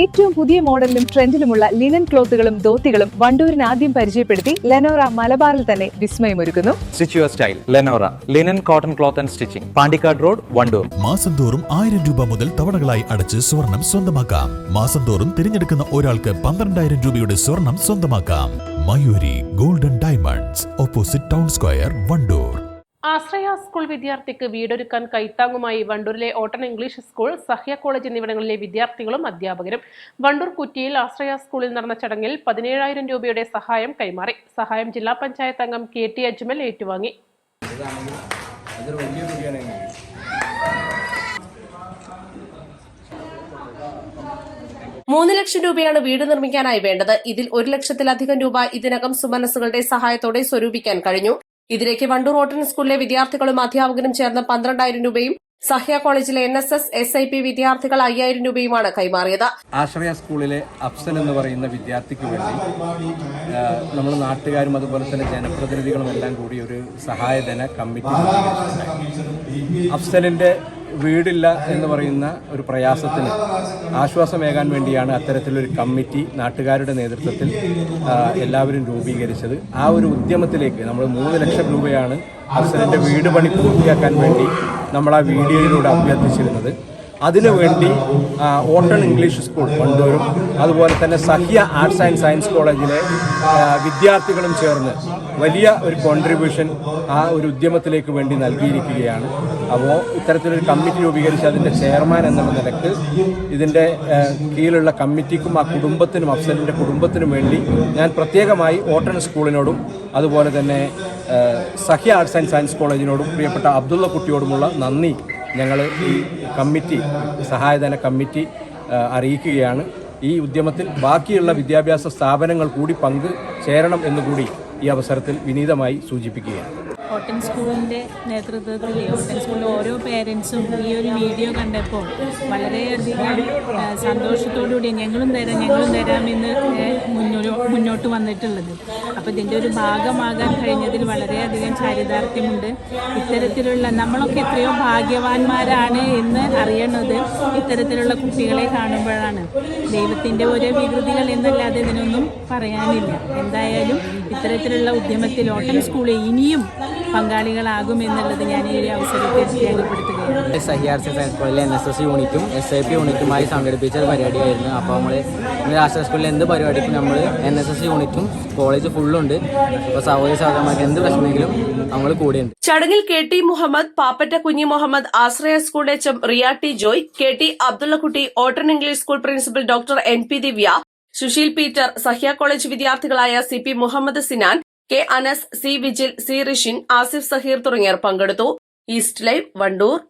ഏറ്റവും പുതിയ മോഡലിലും ട്രെൻഡിലുമുള്ള ലിനൻ ക്ലോത്തുകളും ധോത്തികളും വണ്ടൂരിന് ആദ്യം പരിചയപ്പെടുത്തി ലെനോറ മലബാറിൽ തന്നെ വിസ്മയമൊരുക്കുന്നു. Stitch your style Lenora linen cotton cloth and stitching Pandikkad road Wandoor മാസം തോറും ആയിരം രൂപ മുതൽ തവണകളായി അടച്ച് സ്വർണം സ്വന്തമാക്കാം. മാസം തോറും തിരഞ്ഞെടുക്കുന്ന ഒരാൾക്ക് പന്ത്രണ്ടായിരം രൂപയുടെ സ്വർണം സ്വന്തമാക്കാം. Mayuri golden diamonds opposite town square Wandoor Ashraya school വിദ്യാർത്ഥിക്ക് വീടൊരുക്കാൻ കൈത്താങ്ങുമായി വണ്ടൂരിലെ ഓട്ടൺ ഇംഗ്ലീഷ് സ്കൂൾ സഹ്യ കോളേജ് എന്നിവിടങ്ങളിലെ വിദ്യാർത്ഥികളും അധ്യാപകരും. വണ്ടൂർ കുറ്റിയിൽ ആശ്രയ സ്കൂളിൽ നടന്ന ചടങ്ങിൽ പതിനേഴായിരം രൂപയുടെ സഹായം കൈമാറി. സഹായം ജില്ലാ പഞ്ചായത്ത് അംഗം കെ ടി അജ്മൽ ഏറ്റുവാങ്ങി. മൂന്ന് ലക്ഷം രൂപയാണ് വീട് നിർമ്മിക്കാനായി വേണ്ടത്. ഇതിൽ ഒരു ലക്ഷത്തിലധികം രൂപ ഇതിനകം സുമനസുകളുടെ സഹായത്തോടെ സ്വരൂപിക്കാൻ കഴിഞ്ഞു. ഇതിലേക്ക് വണ്ടൂർ ഓട്ടൻ സ്കൂളിലെ വിദ്യാർത്ഥികളും അധ്യാപകരും ചേർന്ന് പന്ത്രണ്ടായിരം രൂപയും സഹ്യ കോളേജിലെ N S S S I P വിദ്യാർത്ഥികൾ അയ്യായിരം രൂപയുമാണ് കൈമാറിയത്. ആശ്രയ സ്കൂളിലെ അഫ്സൽ എന്ന് പറയുന്ന വിദ്യാർത്ഥിക്ക് വേണ്ടി നമ്മൾ നാട്ടുകാരും അതുപോലെ തന്നെ ജനപ്രതിനിധികളും എല്ലാം കൂടി ഒരു സഹായധന കമ്മിറ്റി അഫ്സലിന്റെ വീടില്ല എന്ന് പറയുന്ന ഒരു പ്രയാസത്തിന് ആശ്വാസമേകാൻ വേണ്ടിയാണ് അത്തരത്തിലൊരു കമ്മിറ്റി നാട്ടുകാരുടെ നേതൃത്വത്തിൽ എല്ലാവരും രൂപീകരിച്ചത്. ആ ഒരു ഉദ്യമത്തിലേക്ക് നമ്മൾ മൂന്ന് ലക്ഷം രൂപയാണ് അഫ്സലിന്റെ വീട് പണി പൂർത്തിയാക്കാൻ വേണ്ടി നമ്മൾ ആ വീഡിയോയിലൂടെ അഭ്യർത്ഥിച്ചിരുന്നത്. അതിനുവേണ്ടി വേണ്ടി ഓട്ടൺ ഇംഗ്ലീഷ് സ്കൂൾ കൊണ്ടുവരും. അതുപോലെ തന്നെ സഹ്യ ആർട്സ് ആൻഡ് സയൻസ് കോളേജിലെ വിദ്യാർത്ഥികളും ചേർന്ന് വലിയ ഒരു കോൺട്രിബ്യൂഷൻ ആ ഒരു ഉദ്യമത്തിലേക്ക് വേണ്ടി നൽകിയിരിക്കുകയാണ്. അപ്പോൾ ഇത്തരത്തിലൊരു കമ്മിറ്റി രൂപീകരിച്ച് അതിന്റെ ചെയർമാൻ എന്നുള്ള നിലയ്ക്ക് ഇതിന്റെ കീഴിലുള്ള കമ്മിറ്റിക്കും ആ കുടുംബത്തിനും അഫ്സലിന്റെ കുടുംബത്തിനും വേണ്ടി ഞാൻ പ്രത്യേകമായി ഓട്ടൺ സ്കൂളിനോടും അതുപോലെ തന്നെ സഹ്യ ആർട്സ് ആൻഡ് സയൻസ് കോളേജിനോടും പ്രിയപ്പെട്ട അബ്ദുള്ള കുട്ടിയോടുമുള്ള നന്ദി ഞങ്ങൾ ഈ കമ്മിറ്റി സഹായധന കമ്മിറ്റി അറിയിക്കുകയാണ്. ഈ ഉദ്യമത്തിൽ ബാക്കിയുള്ള വിദ്യാഭ്യാസ സ്ഥാപനങ്ങൾ കൂടി പങ്ക് ചേരണം എന്നുകൂടി ഈ അവസരത്തിൽ വിനീതമായി സൂചിപ്പിക്കുകയാണ്. ഓട്ടൻ സ്കൂളിന്റെ നേതൃത്വത്തിൽ ഓട്ടൻ സ്കൂളിലെ ഓരോ പേരൻസും ഈ ഒരു വീഡിയോ കണ്ടപ്പോൾ വളരെയധികം സന്തോഷത്തോടുകൂടി ഞങ്ങളും തരാം ഞങ്ങളും തരാമെന്ന് മുന്നോട്ട് മുന്നോട്ട് വന്നിട്ടുള്ളത്. അപ്പോൾ ഇതിന്റെ ഒരു ഭാഗമാകാൻ കഴിഞ്ഞതിൽ വളരെയധികം ചാരിതാർത്ഥ്യമുണ്ട്. ഇത്തരത്തിലുള്ള നമ്മളൊക്കെ എത്രയോ ഭാഗ്യവാന്മാരാണ് എന്ന് അറിയണത് ഇത്തരത്തിലുള്ള കുട്ടികളെ കാണുമ്പോഴാണ്. ദൈവത്തിന്റെ ഓരോ വികൃതികൾ എന്നല്ലാതെ ഇതിനൊന്നും പറയാനില്ല. എന്തായാലും ഇത്തരത്തിലുള്ള ഉദ്യമത്തിൽ ഓട്ടം സ്കൂളിൽ ഇനിയും പങ്കാളികളാകുമെന്നുള്ളത് ഞാൻ ഈ ഒരു അവസരത്തിൽ രേഖപ്പെടുത്തുകയാണ്. സഹിയാർസ് സയൻസ് കോളേജിലെ എൻ എസ് എസ് യൂണിറ്റും എസ് ഐ പി യൂണിറ്റുമായി സംഘടിപ്പിച്ച ഒരു പരിപാടിയായിരുന്നു. അപ്പോൾ നമ്മൾ നമ്മുടെ രാഷ്ട്രീയ സ്കൂളിൽ എന്ത് പരിപാടിക്കും നമ്മൾ എൻ എസ് എസ് യൂണിറ്റും കോളേജ് ഫുള്ളുണ്ട്. അപ്പോൾ സഹോദരി സഹോദരന്മാർക്ക് എന്ത് പ്രശ്നമെങ്കിലും നമ്മൾ കൂടെയുണ്ട്. ചടങ്ങിൽ K T Muhammad Pappatta Kunhi Muhammad Ashraya school H M Riya T Joy K T Abdullakutty ഓട്ടൺ English school principal doctor N P Divya Susheel Peter Sahya college വിദ്യാർത്ഥികളായ C P Muhammad Sinan K Anas C Vijil C Rishin Asif Saheer തുടങ്ങിയർ പങ്കെടുത്തു. East live Wandoor.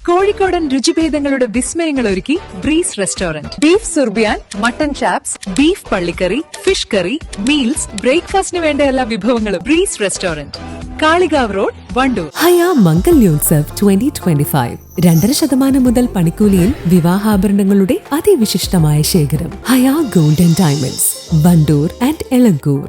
കോഴിക്കോടൻ രുചിഭേദങ്ങളുടെ വിസ്മയങ്ങൾ ഒരുക്കി breeze restaurant. Beef Zurbian mutton chops beef പള്ളിക്കറി fish curry meals ബ്രേക്ക്ഫാസ്റ്റിന് വേണ്ട എല്ലാ വിഭവങ്ങളും breeze restaurant. Kalikavu road Wandoor. Haya Mangalyotsav twenty twenty five രണ്ടര ശതമാനം മുതൽ പണിക്കൂലിയിൽ വിവാഹാഭരണങ്ങളുടെ അതിവിശിഷ്ടമായ ശേഖരം. Haya golden diamonds Wandoor and Elankur.